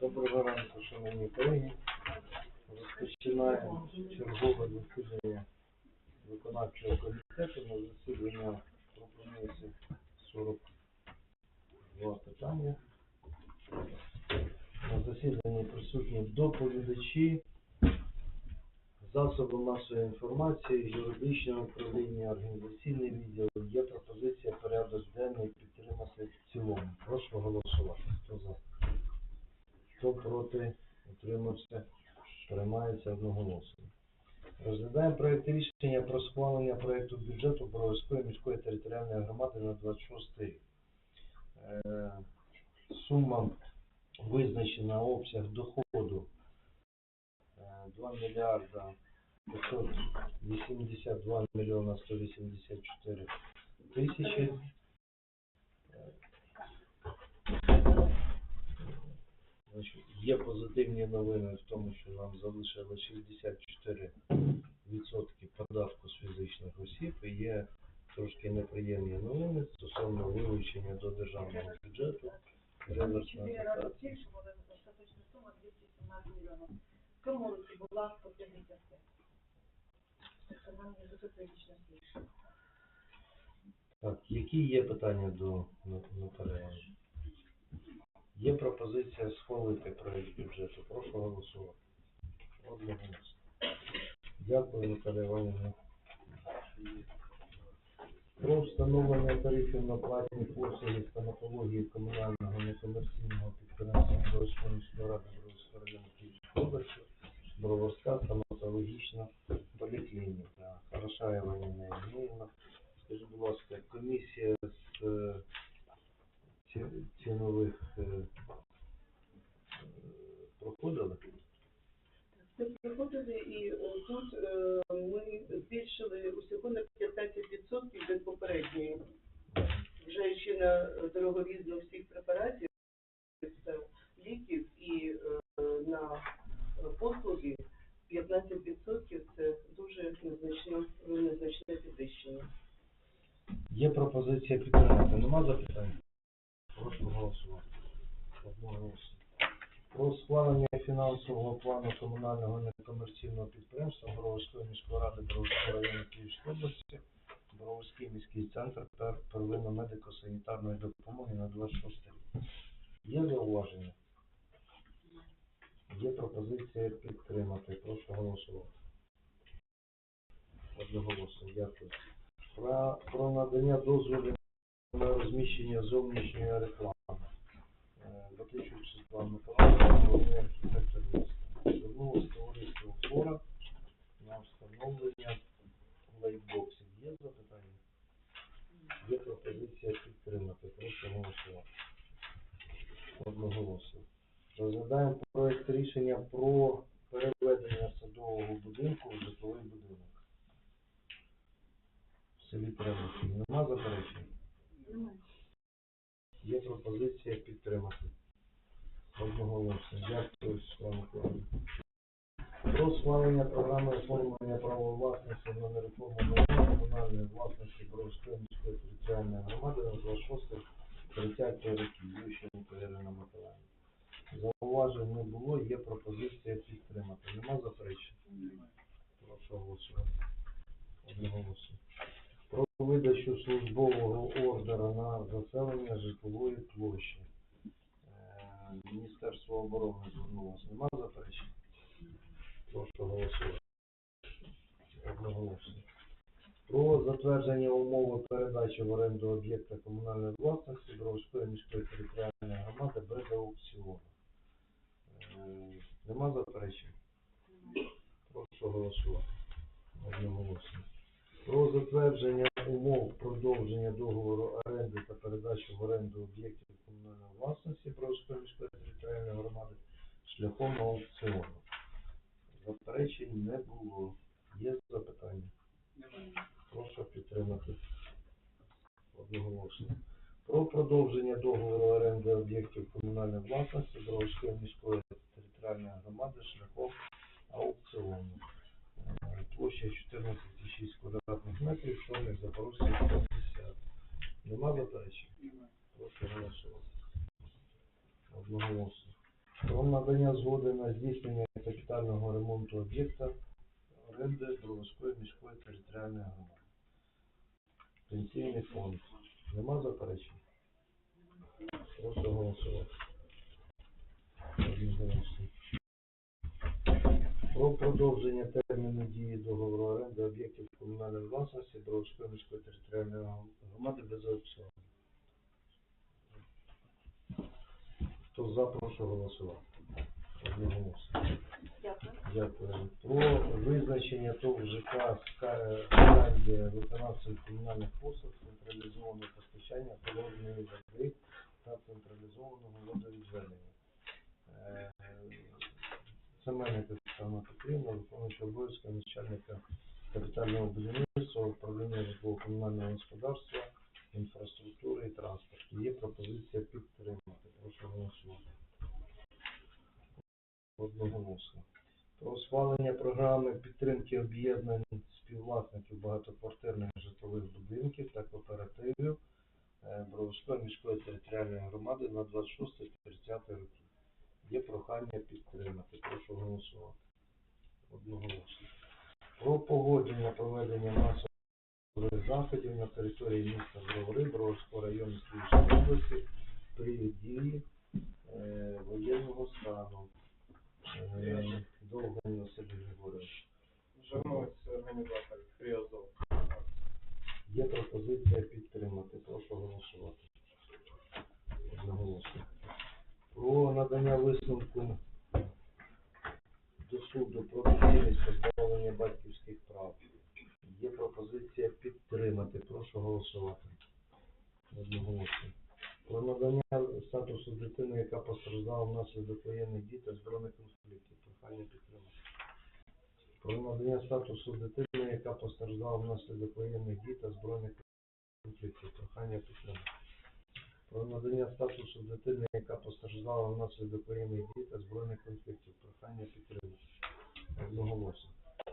Доброго ранку, шановні колеги. Розпочинаємо чергове засідання виконавчого комітету. На засідання пропонується 42 питання. На засіданні присутні доповідачі, засоби масової інформації, юридичне управління, організаційний відділ. Є пропозиція порядок денний підтримати в цілому. Прошу голосувати. Хто за? Хто проти? Утримався? Приймається одноголосно. Розглядаємо проєкт рішення про схвалення проєкту бюджету Броварської міської територіальної громади на 26 рік. Е, Сума визначена обсяг доходу е, 2 мільярда 582 мільйона 184 тисячі. Значить, Є позитивні новини в тому, що нам залишили 64% податку з фізичних осіб і є трошки неприємні новини стосовно вилучення до державного бюджету більше, але остаточна сума 217 мільйонів. Цьому році була 150. Не дуже. Так, які є питання до Наталії? Є пропозиція схвалити проєкт бюджету. Прошу голосувати. Одноголосно. Дякую, Наталія Іванівна. Про встановлення тарифів на платні послуги стоматології комунального некомерційного підприємства Броварської міської ради Броварського району Київської області, Броварська стоматологічна поліклініка. Хорошаєва Ніна Євгенівна. Скажіть, будь ласка, комісія з е, цінових е, е. Це приходили і е, тут е, ми збільшили усього на 15% від попередньої. Вже ще на дороговізну всіх препаратів, ліків і на послуги 15% це дуже незначне, незначне підвищення. Є пропозиція підтримати. Нема запитань? Про схвалення фінансового плану комунального некомерційного підприємства Броварської міської ради Броварського району Київської області, Броварський міський центр пер- первинно медико-санітарної допомоги на 26 рік. Є зауваження? Є пропозиція підтримати. Прошу голосувати. Одноголосно. Дякую. Про, про надання дозволів на розміщення зовнішньої реклами. Батичук Світлана Миколаївна, головний архітектор міста. На встановлення лайтбоксів. Є запитання? Є пропозиція підтримати. Прошу голосувати. Одноголосно. Розглядаємо проект рішення про переведення садового будинку в житловий будинок. В селі Требухи. Нема заперечень? Є пропозиція підтримати. Одноголосно. Дякую, Світлана Миколаївна. Про схвалення програми оформлення права власності на нерухому майно комунальної власності Боровської територіальної громади на 26-30 роки. Ющенко Ірина Миколаївна. Зауважень не було, є пропозиція підтримати. Нема заперечень? Прошу голосувати. Одноголосно. Про видачу службового ордера на заселення житлової площі. Міністерство оборони звернулося. Нема заперечень? Прошу голосувати. Одноголосно. Про затвердження умови передачі в оренду об'єкта комунальної власності Бровської міської територіальної громади без аукціону. Е, Нема заперечень? Прошу голосувати. Одноголосно. Про затвердження умов продовження договору оренди та передачі в оренду об'єктів комунальної власності Бровської міської територіальної громади шляхом аукціону. Заперечень не було. Є запитання? Прошу підтримати. Одноголосно. Про продовження договору оренди об'єктів комунальної власності Бровської міської територіальної громади шляхом аукціону. Площа 14. 6 квадратних метрів, що не Запорожці 50. Нема задачі? Просто голосувати. Одноголосно. Про надання згоди на здійснення капітального ремонту об'єкта оренди Бровоської міської територіальної громади. Пенсійний фонд. Нема заперечень? Просто голосувати. Одноголосно. Про продовження терміну дії договору оренди об'єктів комунальної власності Броварської міської територіальної громади без аукціону. Хто за, прошу голосувати. Одноголосно. Дякую. Дякую. Про визначення ТОВ ЖК Скандія виконавцем комунальних послуг централізованого постачання холодної води та централізованого водовідведення. Е, Семенник Оксана Петрівна, виконуючий начальника капітального будівництва, управління житлово-комунального господарства, інфраструктури і транспорту. Є пропозиція підтримати. Прошу голосувати. Одноголосно. Про схвалення програми підтримки об'єднань співвласників багатоквартирних житлових будинків та кооперативів е, Бровської міської територіальної громади на 26-30 роки. Є прохання підтримати. Прошу голосувати. Одноголосно. Про погодження проведення масових заходів на території міста Бровари, Броварського району Київської області при дії е, воєнного стану. Е, Довгань Василь Григорович. Звернувся організатор Фріазов. Є пропозиція підтримати. Прошу голосувати. Одноголосно. Про надання висновку до суду про доцільність позбавлення батьківських прав. Є пропозиція підтримати. Прошу голосувати. Одноголосно. Про надання статусу дитини, яка постраждала внаслідок воєнних дій та збройних конфліктів. Прохання підтримати. Про надання статусу дитини, яка постраждала внаслідок воєнних дій та збройних конфліктів. Прохання підтримати. Про надання статусу дитини, яка постраждала внаслідок воєнних дій та збройних конфліктів. Прохання підтримати. Одноголосно.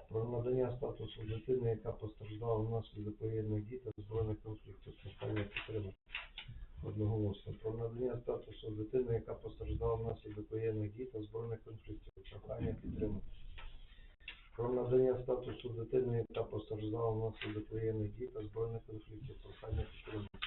Про надання статусу дитини, яка постраждала внаслідок воєнних дій та збройних конфліктів. Прохання підтримати. Одноголосно. Про надання статусу дитини, яка постраждала внаслідок воєнних дій та збройних конфліктів. Прохання підтримати. Про надання статусу дитини, яка постраждала внаслідок воєнних дій та збройних конфліктів. Прохання підтримати.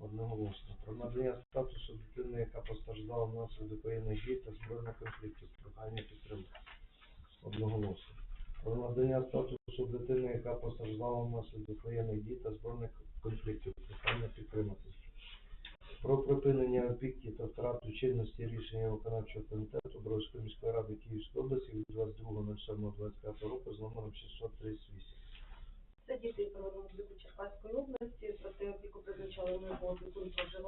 Одноголосно. Про надання статусу дитини, яка постраждала внаслідок воєнних дій та збройних конфліктів. Прохання підтримати. Одноголосно. Про надання статусу дитини, яка постраждала внаслідок воєнних дій та збройних конфліктів. Прохання підтримати. Про припинення опіки та втрату чинності рішення виконавчого комітету Бровської міської ради Київської області від 22.07.25 року з номером 638. Це діти обліку Черкаської області, проте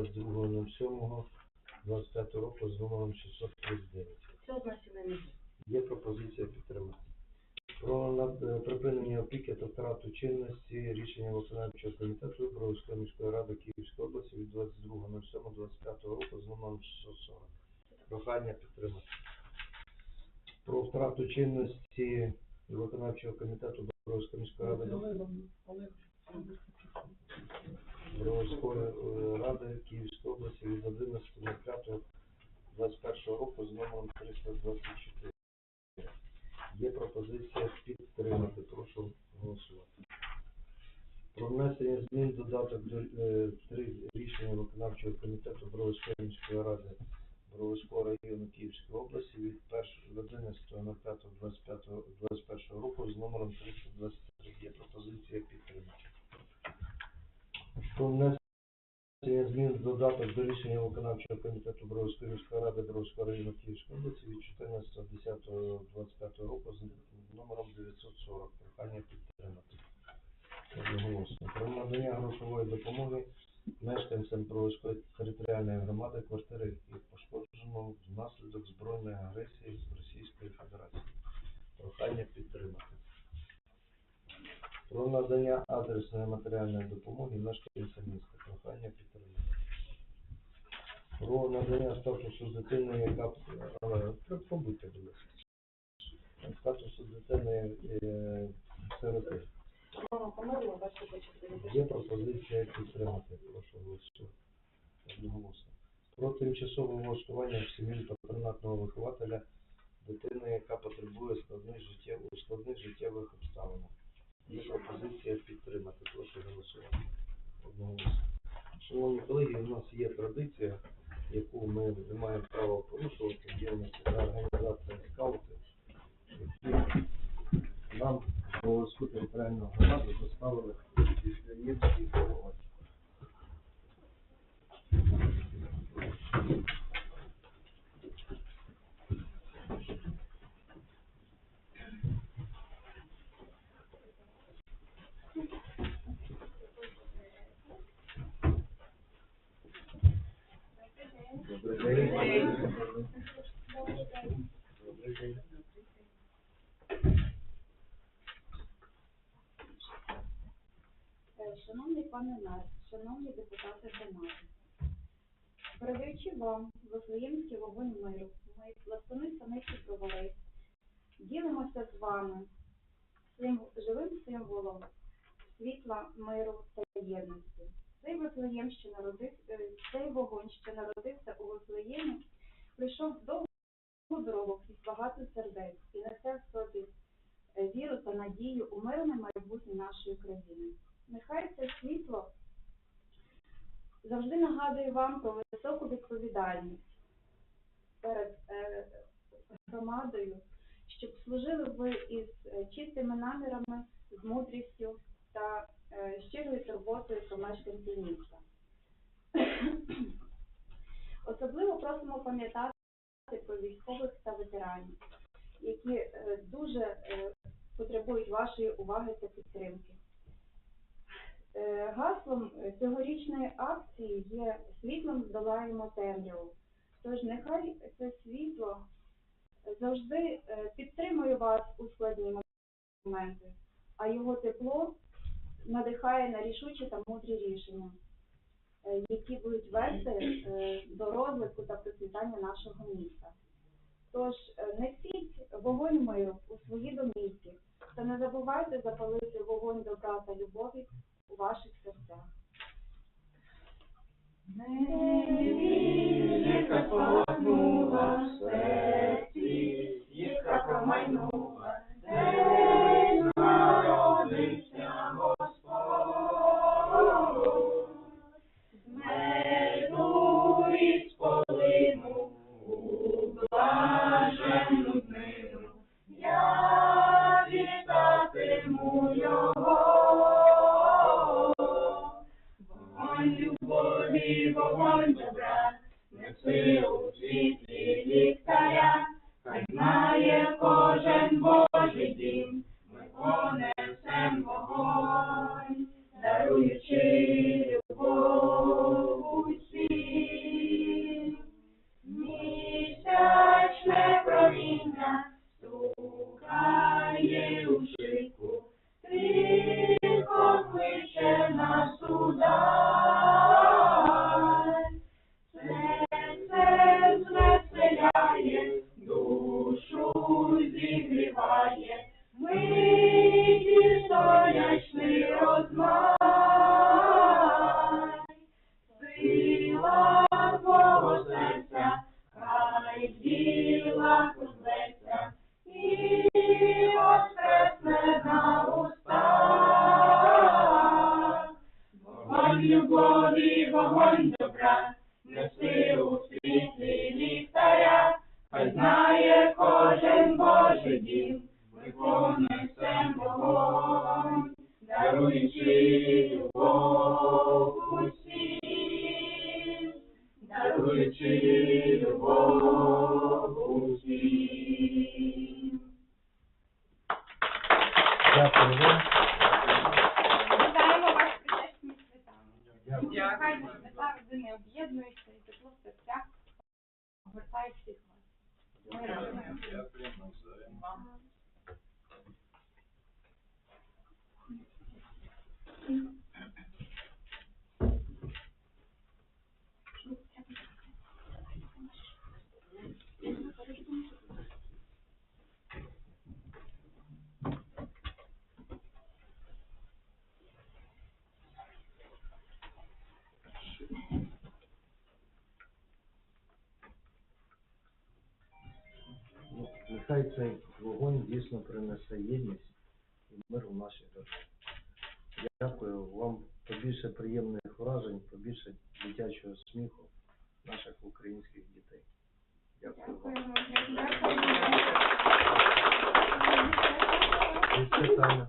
22.07.25 року з номером 639. Це одна сімейна. Є пропозиція підтримати. Про е, припинення опіки та втрату чинності рішення виконавчого комітету Бровської міської ради Київської області від 22.07.25 року з номером 640. Прохання підтримати. Про втрату чинності виконавчого комітету Бровської міської ради Бровської е, ради Київської області від 11.05.21 року з номером 324. Є пропозиція підтримати. Прошу голосувати. Про внесення змін додаток до е, три рішення виконавчого комітету Бровської міської ради Бровського району Київської області від 11.05.25 року з номером 323. Є пропозиція підтримати. Про внесення змін в додаток до рішення виконавчого комітету Бровської міської ради Бровського району Київської області від 14.10.25 року з номером 940. Прохання підтримати. Про надання грошової допомоги мешканцям Бровської територіальної громади, квартири яких пошкоджено внаслідок збройної агресії Російської Федерації. Прохання підтримати. Про надання адресної матеріальної допомоги мешканцям міста. Прохання підтримати. Про надання статусу дитини, яка але побудьте, будь ласка. Статусу дитини е, сироти. Мама померла, батько почав Є пропозиція підтримати. Прошу голосувати. Одноголосно. Про тимчасове влаштування в сім'ї патронатного вихователя дитини, яка потребує складних життєвих, у складних життєвих обставинах. Є пропозиція підтримати. Прошу голосувати. Одноголосно. Шановні колеги, у нас є традиція, яку ми не маємо права порушувати. Є у нас організація скаути, які нам Броварську територіального громаду доставили підприємські пане мер, шановні депутати громади, передаючи вам Вифлеємський вогонь миру, ми, пластуни Саниці Бровари, ділимося з вами цим живим символом світла, миру та єдності. Цей Вифлеєм, що народив, е, цей вогонь, що народився у Вифлеємі, прийшов довгу дорогу крізь багато сердець і несе в собі е, віру та надію у мирне майбутнє нашої країни. Нехай це світло завжди нагадує вам про високу відповідальність перед е, громадою, щоб служили ви із е, чистими намірами, з мудрістю та е, щирою турботою про мешканців міста. Особливо просимо пам'ятати про військових та ветеранів, які дуже потребують вашої уваги та підтримки. Е, Гаслом е, цьогорічної акції є світлом здолаємо темряву. Тож нехай це світло завжди е, підтримує вас у складні моменти, а його тепло надихає на рішучі та мудрі рішення, які будуть вести до розвитку та процвітання нашого міста. Тож несіть вогонь миру у свої домівки та не забувайте запалити вогонь добра та любові у ваших серцях. Зірка спалахнула в серці, Нехай цей вогонь дійсно принесе єдність і мир у нашій державі. Дякую побільше приємних вражень, побільше дитячого сміху наших українських дітей. Дякую вам. Дякуємо.